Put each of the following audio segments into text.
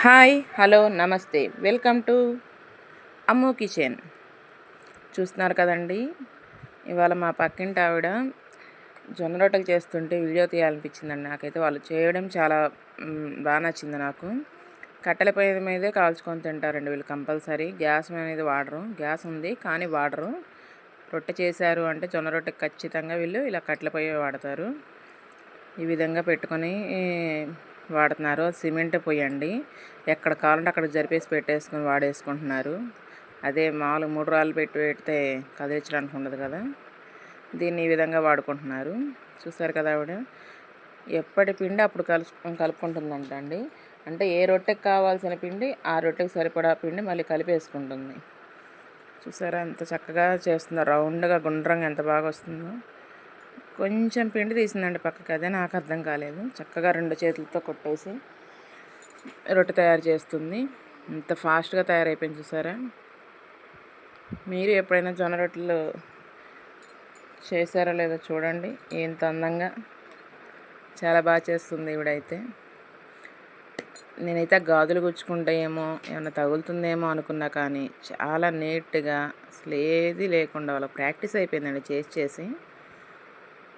Hi hello namaste welcome to Ammu kitchen చూస్తున్నారు కదండి? ఇవాళ మా పక్కింటి ఆవిడ జొన్న రొట్టెలు చేస్తుంటే వీడియో తీయాలనిపించిందండి. నాకైతే వాళ్ళు చేయడం చాలా బాగా నచ్చింది నాకు. కట్టెల పొయ్యి మీదే కాల్చుకొని తింటారండి వీళ్ళు కంపల్సరీ. గ్యాస్ అనేది వాడరు. గ్యాస్ ఉంది కానీ వాడరు. రొట్టె చేశారు అంటే జొన్న రొట్టె ఖచ్చితంగా వీళ్ళు ఇలా కట్టెల పొయ్యి వాడతారు. ఈ విధంగా పెట్టుకొని వాడుతున్నారు. సిమెంట్ పొయ్యండి ఎక్కడ కావాలంటే అక్కడ జరిపేసి పెట్టేసుకొని వాడేసుకుంటున్నారు. అదే మామూలు మూడు రాళ్ళు పెట్టి పెడితే కదిలించడానికి ఉండదు కదా. దీన్ని ఈ విధంగా వాడుకుంటున్నారు. చూసారు కదా ఆవిడ? ఎప్పటి పిండి అప్పుడు కలుసు కలుపుకుంటుందంట అండి. అంటే ఏ రొట్టెకి కావాల్సిన పిండి ఆ రొట్టెకి సరిపడా పిండి మళ్ళీ కలిపేసుకుంటుంది. చూసారా? ఎంత చక్కగా చేస్తుందో రౌండ్గా గుండ్రంగా ఎంత బాగా వస్తుందో. కొంచెం పిండి తీసిందండి పక్కకి. అదే నాకు అర్థం కాలేదు. చక్కగా రెండు చేతులతో కొట్టేసి రొట్టె తయారు చేస్తుంది. ఇంత ఫాస్ట్గా తయారైపోయింది చూసారా? మీరు ఎప్పుడైనా జొన్న రొట్టెలు చేశారో లేదో చూడండి. ఎంత అందంగా చాలా బాగా చేస్తుంది ఈవిడైతే. నేనైతే గాజులు గుచ్చుకుంటాయేమో ఏమైనా తగులుతుందేమో అనుకున్నా కానీ చాలా నీట్గా అసలు ఏది లేకుండా వాళ్ళ ప్రాక్టీస్ అయిపోయిందండి చేసి చేసి.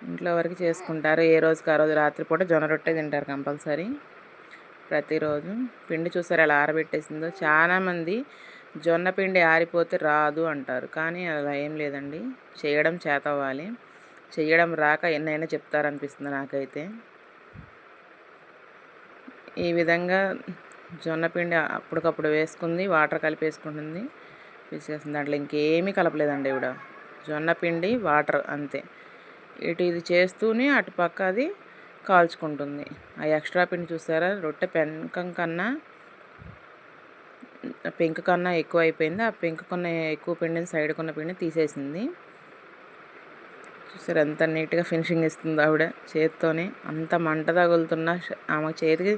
ఇంట్లో వరకు చేసుకుంటారు. ఏ రోజుకి ఆ రోజు రాత్రిపూట జొన్న రొట్టె తింటారు కంపల్సరీ. ప్రతిరోజు పిండి చూసారు అలా ఆరబెట్టేసిందో? చాలామంది జొన్న పిండి ఆరిపోతే రాదు అంటారు. కానీ అలా ఏం లేదండి. చేయడం చేతవ్వాలి చేయడం రాక ఎన్నైనా చెప్తారనిపిస్తుంది నాకైతే. ఈ విధంగా జొన్న పిండి అప్పటికప్పుడు వేసుకుంది వాటర్ కలిపి వేసుకుంటుంది దాంట్లో ఇంకేమీ కలపలేదండి ఇవిడ. జొన్న పిండి వాటర్ అంతే. ఇటు ఇది చేస్తూనే అటు పక్క అది కాల్చుకుంటుంది. ఆ ఎక్స్ట్రా పిండి చూసారా? రొట్టె పెంకం కన్నా పెంకు కన్నా ఎక్కువ అయిపోయింది ఆ పెంకు కన్నా ఎక్కువ పిండిని సైడ్ కొన్న పిండి తీసేసింది. చూసారు ఎంత నీట్గా ఫినిషింగ్ ఇస్తుంది ఆవిడ చేతితోనే. అంత మంట తగులుతున్నా ఆమె చేతికి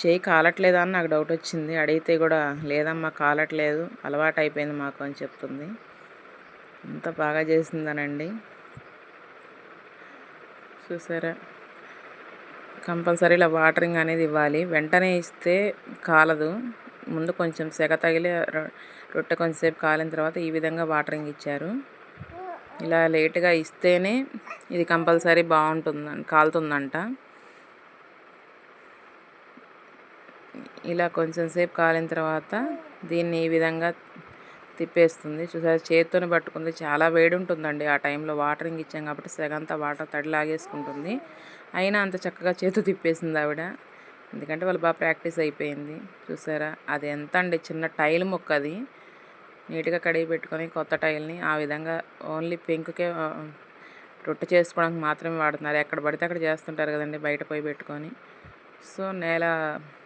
చేయి కాలట్లేదా అని నాకు డౌట్ వచ్చింది. అడిగితే కూడా లేదమ్మా కాలట్లేదు. అలవాటు అయిపోయింది మాకు అని చెప్తుంది. అంత బాగా చేసిందనండి. చూసారా? కంపల్సరీ ఇలా వాటరింగ్ అనేది ఇవ్వాలి. వెంటనే ఇస్తే కాలదు. ముందు కొంచెం సెగ తగిలి రొ- రొట్టె కొంచెంసేపు కాలిన తర్వాత ఈ విధంగా వాటరింగ్ ఇచ్చారు. ఇలా లేట్గా ఇస్తేనే ఇది కంపల్సరీ బాగుంటుంది కాలుతుందంట. ఇలా కొంచెం సేపు కాలిన తర్వాత దీన్ని ఈ విధంగా తిప్పేస్తుంది. చూసారా? చేతితోనే పట్టుకుంది. చాలా వేడి ఉంటుందండి ఆ టైంలో. వాటరింగ్ ఇచ్చాం కాబట్టి సెగంతా వాటర్ తడి లాగేసుకుంటుంది. అయినా అంత చక్కగా చేతు తిప్పేసింది ఆవిడ. ఎందుకంటే వాళ్ళు బాగా ప్రాక్టీస్ అయిపోయింది. చూసారా? అది ఎంత అండి? చిన్న టైల్ మొక్క అది. నీట్గా కడిగి పెట్టుకొని కొత్త టైల్ని ఆ విధంగా ఓన్లీ పెంకుకే రొట్టె చేసుకోవడానికి మాత్రమే వాడుతున్నారు. ఎక్కడ పడితే అక్కడ చేస్తుంటారు కదండి బయట పోయి పెట్టుకొని. సో నేల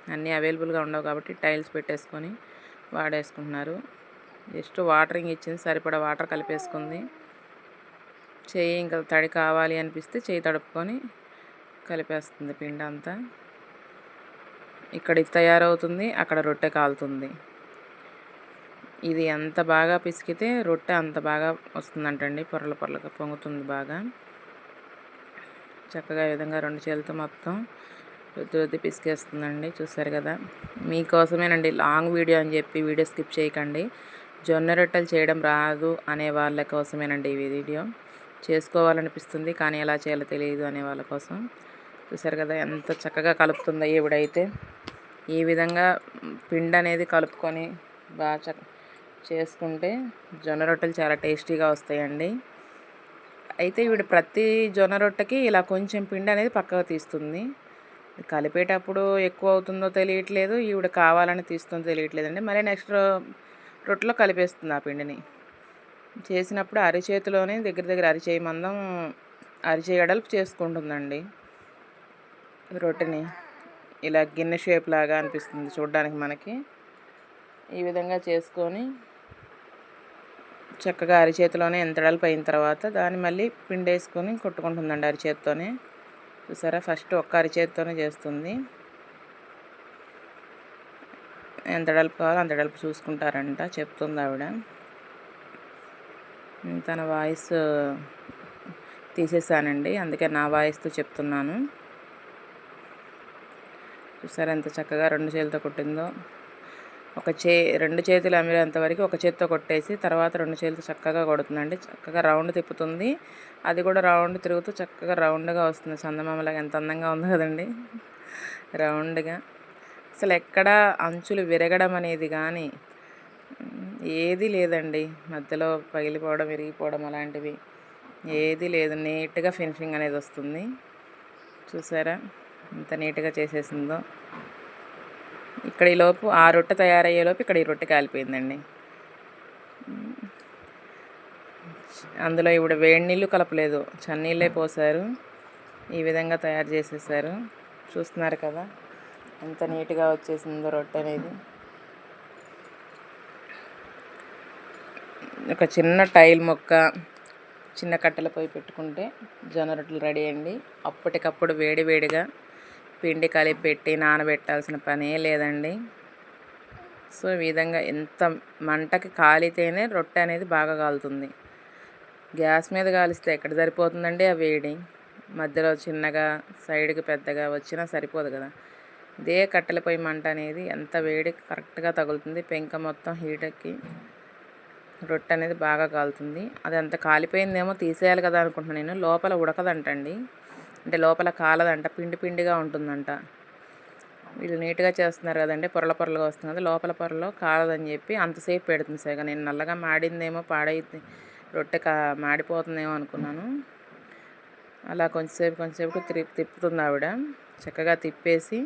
అన్నీ అవైలబుల్గా ఉండవు కాబట్టి టైల్స్ పెట్టేసుకొని వాడేసుకుంటున్నారు. జస్ట్ వాటరింగ్ ఇచ్చింది సరిపడా వాటర్ కలిపేసుకుంది. చేయి ఇంకా తడి కావాలి అనిపిస్తే చేయి తడుపుకొని కలిపేస్తుంది పిండి అంతా. ఇక్కడ ఇది తయారవుతుంది అక్కడ రొట్టె కాలుతుంది. ఇది ఎంత బాగా పిసికితే రొట్టె అంత బాగా వస్తుందంటండి పొరల పొరలుగా పొంగుతుంది బాగా. చక్కగా విధంగా రెండు చేతులతో మొత్తం రుద్ది రుద్ది పిసికేస్తుందండి చూసారు కదా. మీకోసమేనండి లాంగ్ వీడియో అని చెప్పి వీడియో స్కిప్ చేయకండి. జొన్న రొట్టెలు చేయడం రాదు అనే వాళ్ళ కోసమేనండి ఈ వీడియో. చేసుకోవాలనిపిస్తుంది కానీ ఎలా చేయాలో తెలియదు అనే వాళ్ళ కోసం. చూసారు కదా ఎంత చక్కగా కలుపుతుందో ఈవిడైతే. ఈ విధంగా పిండి అనేది కలుపుకొని బాగా చక్క చేసుకుంటే జొన్న రొట్టెలు చాలా టేస్టీగా వస్తాయండి. అయితే ఈవిడ ప్రతి జొన్న రొట్టెకి ఇలా కొంచెం పిండి అనేది పక్కకు తీస్తుంది. కలిపేటప్పుడు ఎక్కువ అవుతుందో తెలియట్లేదు ఈవిడ కావాలని తీస్తుందో తెలియట్లేదండి. మళ్ళీ నెక్స్ట్ రొట్టెలో కలిపేస్తుంది ఆ పిండిని. చేసినప్పుడు అరిచేతిలోనే దగ్గర దగ్గర అరిచేయి మందం అరిచేయి అడల్పు చేసుకుంటుందండి రొట్టెని. ఇలా గిన్నె షేప్ లాగా అనిపిస్తుంది చూడడానికి మనకి. ఈ విధంగా చేసుకొని చక్కగా అరిచేతిలోనే ఎంత ఎడల్పు అయిన తర్వాత దాన్ని మళ్ళీ పిండి వేసుకొని కొట్టుకుంటుందండి అరిచేతితోనే. చూసారా? ఫస్ట్ ఒక్క అరిచేతితోనే చేస్తుంది. ఎంత ఎడల్పు కావాలో అంత ఎడల్పు చూసుకుంటారంట చెప్తుంది ఆవిడ. తన వాయిస్ తీసేసానండి అందుకే నా వాయిస్తో చెప్తున్నాను. చూసారా ఎంత చక్కగా రెండు చేతులతో కొట్టిందో. ఒక చే రెండు చేతులు అమిరేంత వరకు ఒక చేతితో కొట్టేసి తర్వాత రెండు చేతులు చక్కగా కొడుతుందండి. చక్కగా రౌండ్ తిప్పుతుంది. అది కూడా రౌండ్ తిరుగుతూ చక్కగా రౌండ్గా వస్తుంది. చందమామలాగా ఎంత అందంగా ఉంది కదండి. రౌండ్గా. అసలు ఎక్కడ అంచులు విరగడం అనేది కానీ ఏది లేదండి. మధ్యలో పగిలిపోవడం విరిగిపోవడం అలాంటివి ఏది లేదు. నీట్గా ఫినిషింగ్ అనేది వస్తుంది. చూసారా? ఎంత నీట్గా చేసేసిందో. ఇక్కడ ఈ లోపు ఆ రొట్టె తయారయ్యేలోపు ఇక్కడ ఈ రొట్టె కాలిపోయిందండి. అందులో ఇప్పుడు వేడి నీళ్ళు కలపలేదు. చన్నీళ్ళే పోసారు. ఈ విధంగా తయారు చేసేసారు. చూస్తున్నారు కదా? ఎంత నీట్గా వచ్చేసిందో రొట్టె అనేది. ఒక చిన్న టైల్ మొక్క చిన్న కట్టెల పొయ్యి పెట్టుకుంటే జొన్న రొట్టెలు రెడీ అండి. అప్పటికప్పుడు వేడి వేడిగా పిండి కలిపి పెట్టి నానబెట్టాల్సిన పనే లేదండి. సో ఈ విధంగా ఎంత మంటకి కాలితేనే రొట్టె అనేది బాగా కాలుతుంది. గ్యాస్ మీద కాలిస్తే ఎక్కడ సరిపోతుందండి ఆ వేడి? మధ్యలో చిన్నగా సైడ్కి పెద్దగా వచ్చినా సరిపోదు కదా. ఇదే కట్టెల పొయ్యి మంట అనేది ఎంత వేడి కరెక్ట్గా తగులుతుంది. పెంక మొత్తం హీట్ ఎక్కి రొట్టె అనేది బాగా కాలుతుంది. అది అంత కాలిపోయిందేమో తీసేయాలి కదా అనుకుంటున్నాను నేను. లోపల ఉడకదంటండి. అంటే లోపల కాలదంట. పిండి పిండిగా ఉంటుందంట. వీళ్ళు నీట్గా చేస్తున్నారు కదండి. పొరల పొరలుగా వస్తుంది కదా. లోపల పొరలో కాలదని చెప్పి అంతసేపు పెడుతుంది సరిగా. నేను నల్లగా మాడిందేమో పాడైంది రొట్టె కా మాడిపోతుందేమో అనుకున్నాను. అలా కొంచెంసేపు కొంచెంసేపు తిప్పి తిప్పుతుంది ఆవిడ. చక్కగా తిప్పేసి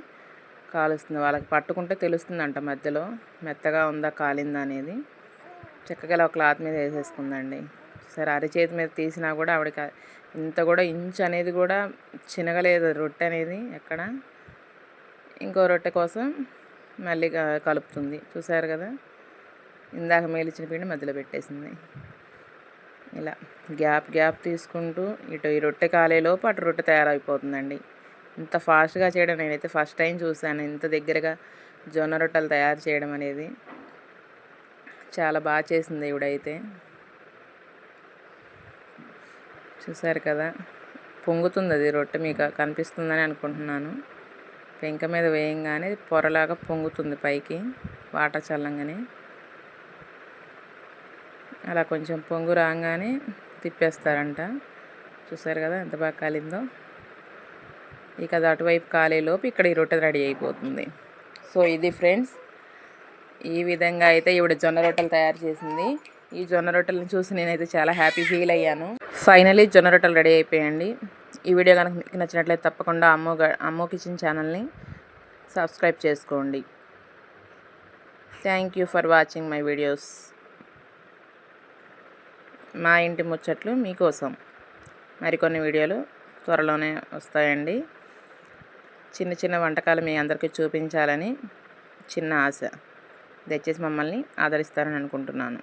కాలుస్తుంది. వాళ్ళకి పట్టుకుంటే తెలుస్తుందంట మధ్యలో. మెత్తగా ఉందా కాలిందా అనేది. చక్కగా క్లాత్ మీద వేసేసుకుందండి. సరే అరిచేతి మీద తీసినా కూడా ఆవిడకి ఇంత కూడా ఇంచు అనేది కూడా చినగలేదు రొట్టె అనేది ఎక్కడ. ఇంకో రొట్టె కోసం మళ్ళీ కలుపుతుంది. చూసారు కదా? ఇందాక మేలిచ్చిన పిండి మధ్యలో పెట్టేసింది. ఇలా గ్యాప్ గ్యాప్ తీసుకుంటూ ఇటు ఈ రొట్టె కాలేలోపు అటు రొట్టె తయారైపోతుందండి. ఇంత ఫాస్ట్గా చేయడం నేనైతే ఫస్ట్ టైం చూశాను ఇంత దగ్గరగా జొన్న రొట్టెలు తయారు చేయడం అనేది చాలా బాగా చేసింది ఇవిడైతే చూసారు కదా పొంగుతుంది అది రొట్టె మీకు కనిపిస్తుందని అనుకుంటున్నాను. పెంక మీద వేయంగానే పొరలాగా పొంగుతుంది పైకి వాటర్ చల్లంగానే. అలా కొంచెం పొంగు రాగానే తిప్పేస్తారంట. చూసారు కదా ఎంత బాగా కాలిందో. ఇక అది అటువైపు కాలేలోపు ఇక్కడ ఈ రొట్టె రెడీ అయిపోతుంది. సో ఇది ఫ్రెండ్స్ ఈ విధంగా అయితే ఈవిడ జొన్న రొట్టెలు తయారు చేసింది. ఈ జొన్న రొట్టెలను చూసి నేనైతే చాలా హ్యాపీ ఫీల్ అయ్యాను. ఫైనలీ జొన్న రొట్టెలు రెడీ అయిపోయండి. ఈ వీడియో కనుక మీకు నచ్చినట్లయితే తప్పకుండా అమ్మో అమ్మో కిచెన్ ఛానల్ని సబ్స్క్రైబ్ చేసుకోండి. Thank you for watching my videos మా ఇంటి ముచ్చట్లు మీకోసం. మరికొన్ని వీడియోలు త్వరలోనే వస్తాయండి. చిన్న చిన్న వంటకాలు మీ అందరికీ చూపించాలని చిన్న ఆశ. దయచేసి మమ్మల్ని ఆదరిస్తారని అనుకుంటున్నాను.